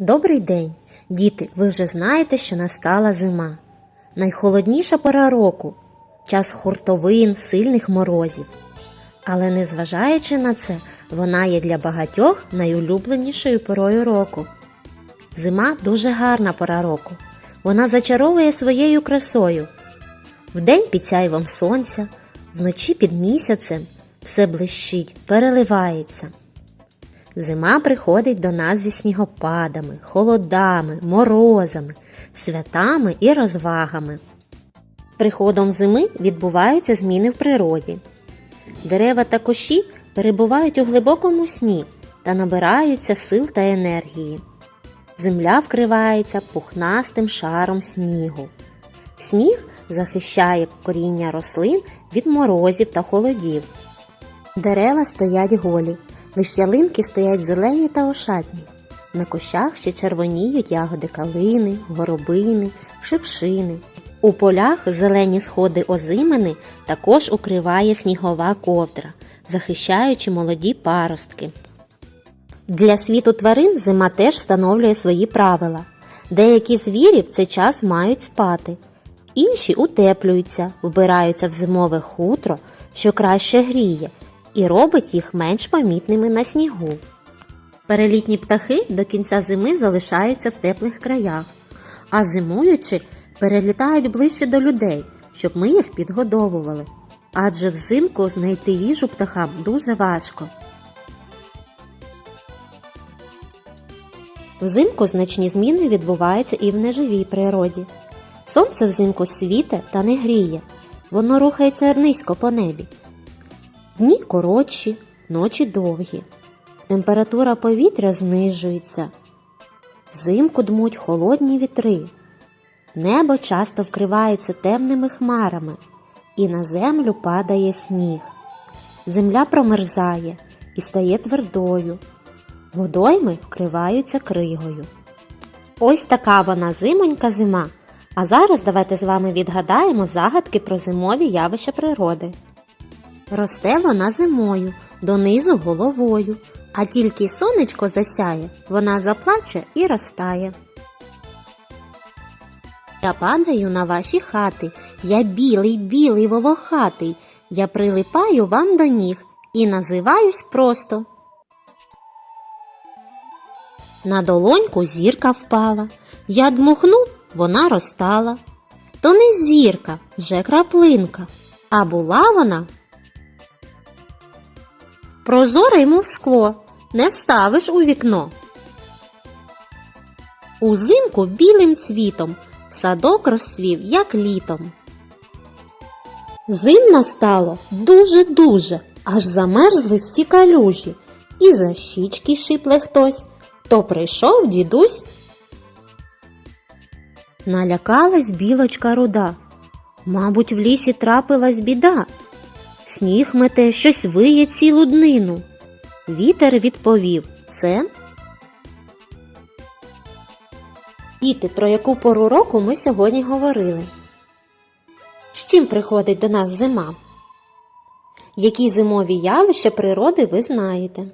Добрий день, діти. Ви вже знаєте, що настала зима. Найхолодніша пора року, час хуртовин, сильних морозів. Але незважаючи на це, вона є для багатьох найулюбленішою порою року. Зима дуже гарна пора року. Вона зачаровує своєю красою. Вдень під сяйвом сонця, вночі під місяцем все блищить, переливається. Зима приходить до нас зі снігопадами, холодами, морозами, святами і розвагами. З приходом зими відбуваються зміни в природі. Дерева та кущі перебувають у глибокому сні та набираються сил та енергії. Земля вкривається пухнастим шаром снігу. Сніг захищає коріння рослин від морозів та холодів. Дерева стоять голі, лиш ялинки стоять зелені та ошатні. На кущах ще червоніють ягоди калини, горобини, шипшини. У полях зелені сходи озимини також укриває снігова ковдра, захищаючи молоді паростки. Для світу тварин зима теж встановлює свої правила. Деякі звірі в цей час мають спати, інші утеплюються, вбираються в зимове хутро, що краще гріє, і робить їх менш помітними на снігу. Перелітні птахи до кінця зими залишаються в теплих краях, а зимуючи перелітають ближче до людей, щоб ми їх підгодовували. Адже взимку знайти їжу птахам дуже важко. Взимку значні зміни відбуваються і в неживій природі. Сонце взимку світе та не гріє, воно рухається низько по небі. Дні коротші, ночі довгі. Температура повітря знижується. Взимку дмуть холодні вітри. Небо часто вкривається темними хмарами, і на землю падає сніг. Земля промерзає і стає твердою. Водойми вкриваються кригою. Ось така вона зимонька зима. А зараз давайте з вами відгадаємо загадки про зимові явища природи. Росте вона зимою, донизу головою, а тільки сонечко засяє, вона заплаче і розтає. Я падаю на ваші хати, я білий, білий волохатий, я прилипаю вам до ніг і називаюсь просто. На долоньку зірка впала, я дмухнув, вона розтала. То не зірка, вже краплинка, а була вона Прозоре йому в скло, не вставиш у вікно. Узимку білим цвітом садок розцвів, як літом. Зимно стало дуже-дуже, аж замерзли всі калюжі, і за щічки шипле хтось, то прийшов дідусь. Налякалась білочка руда. Мабуть, в лісі трапилась біда. Сніг мете щось виє цілу днину. Вітер відповів це. Діти, про яку пору року ми сьогодні говорили? З чим приходить до нас зима? Які зимові явища природи ви знаєте?